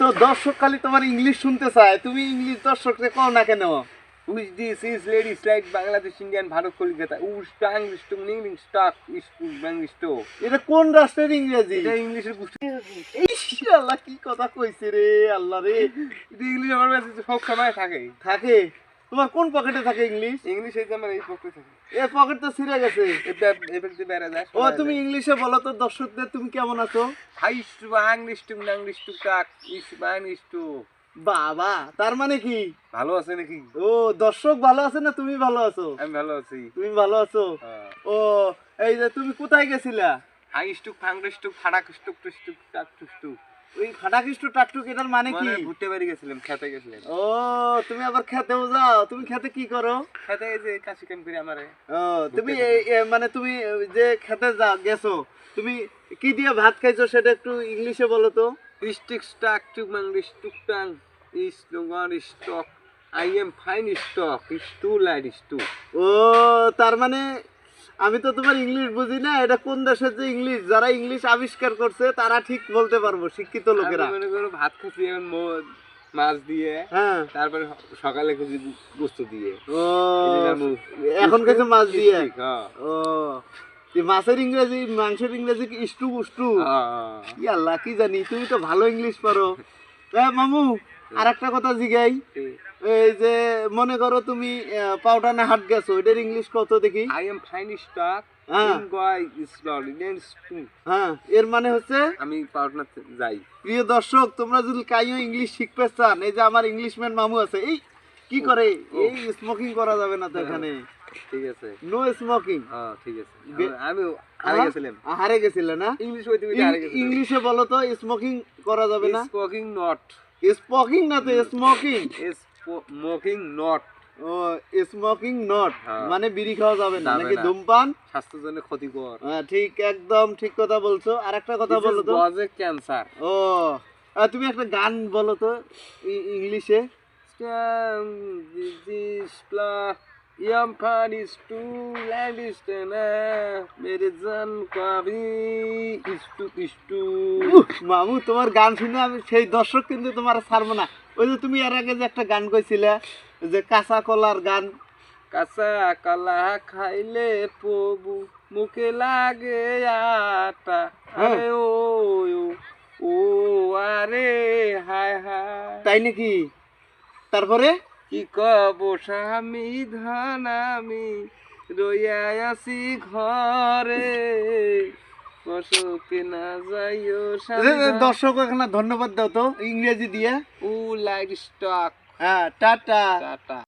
তো দর্শক খালি তোমার ইংলিশ শুনতে চায় তুমি ইংলিশ দর্শককে কও না কেন? Which this is ladies light Bangladesh Indian Bharat Kolikata us tongue to নিং স্টক ইস ব্যাং টু এটা কোন রাষ্ট্রের ইংরেজি? এটা ইংলিশের বুঝতে ইস, আল্লাহ কি কথা কইছে রে আল্লাহ রে। ইংলিশ আমার কাছে সব সময় থাকে। থাকে? তোমার কোন পকেটে থাকে ইংলিশ ইংলিশ এই আমার এই পক্ষে থাকে। এর পকেট তো ছিঁড়ে গেছে। ও তুমি ইংলিশে বলো তো দর্শকদের তুমি কেমন আছো? Hi to Banglish to Banglish to টাক ইস বাংলিশ টু বাবা তার মানে কি? ভালো আছে নাকি? ও দর্শক ভালো আছে না তুমি ভালো আছো? আমি ভালো আছি। তুমি ভালো আছো? ও এই যে তুমি কোথায় গেছিলা? হাই স্টুক ফাংলিশ টুক ফাড়াক স্টুক টু স্টুক টাক টু স্টুক ওই ফাটাকিষ্ট টাকটুক এটার মানে কি? মানে ঘুরতে বাড়ি গেছিলাম খেতে গেছিলাম। ও তুমি আবার খেতেও যাও। তুমি খেতে কি করো? খেতে এই যে কাশি কাম করে আমারে। ও তুমি মানে তুমি যে খেতে যা গেছো তুমি কি দিয়ে ভাত খাইছো সেটা একটু ইংলিশে বলো তো। Stick stuck tuck tongue is Logan stock I am fine stock is to light is to ও তার মানে আমি তো তোমার ইংলিশ বুঝি না এটা কোন দেশের যে ইংলিশ যারা ইংলিশ আবিষ্কার করছে তারা ঠিক বলতে পারব শিক্ষিত লোকেরা। মনে করো ভাত খাচ্ছি এখন মাছ দিয়ে হ্যাঁ। তারপরে সকালে খুঁজি গোস্ত দিয়ে। ও এখন কিছু মাছ দিয়ে? হ্যাঁ। ও মাছের ইংরেজি মাংসের ইংরেজি ইস্টু উষ্টু হ্যাঁ। কি জানি তুমি তো ভালো ইংলিশ পারো এ মামু আর একটা কথা জিগাই। এই যে মনে করো তুমি পাউডানে হাট গেছো এটার ইংলিশ কত দেখি? আই এম ফাইন হ্যাঁ। হ্যাঁ এর মানে হচ্ছে আমি পাটনা যাই। প্রিয় দর্শক তোমরা যদি কাইও ইংলিশ শিখতে চান এই যে আমার ইংলিশম্যান মামু আছে এই কি করে? এই স্মোকিং করা যাবে না তো এখানে। ঠিক আছে। নো স্মোকিং হ্যাঁ ঠিক আছে। আমি হারে গেছিলাম। হারে গেছিলে না? ইংলিশ হইতে হইতে হারে গেছিলাম। ইংলিশে বলো তো স্মোকিং করা যাবে না? স্মোকিং নট স্মোকিং না তো স্মোকিং স্মোকিং নট ও স্মোকিং নট। মানে বিড়ি খাওয়া যাবে না নাকি। ধূমপান? স্বাস্থ্যের জন্য ক্ষতিকর। হ্যাঁ, ঠিক একদম ঠিক কথা বলছো। আর একটা কথা বলো তো। গজে ক্যান্সার ও তুমি একটা গান বলো তো ইংলিশে। यम पानिस टू लैंड इस टेना मेरे जन का भी इस्टू इस्टू উহ, মামু তোমার গান শুনে আমি সেই দর্শক কিন্তু তোমার ছাড়বো না ওই যে তুমি এর আগে যে একটা গান কইছিলে যে কাঁচা কলার গান কাঁচা কলা খাইলে প্রভু মুখে লাগে আটা আরে ও ও, ও আরে হায় হায় তাই নাকি তারপরে কি কব স্বামী ধান আমি? রইয়া আসি ঘরে। দর্শক এখানে ধন্যবাদ দাও তো ইংরেজি দিয়ে। উ লাইট স্টক। হ্যাঁ টাটা। টাটা।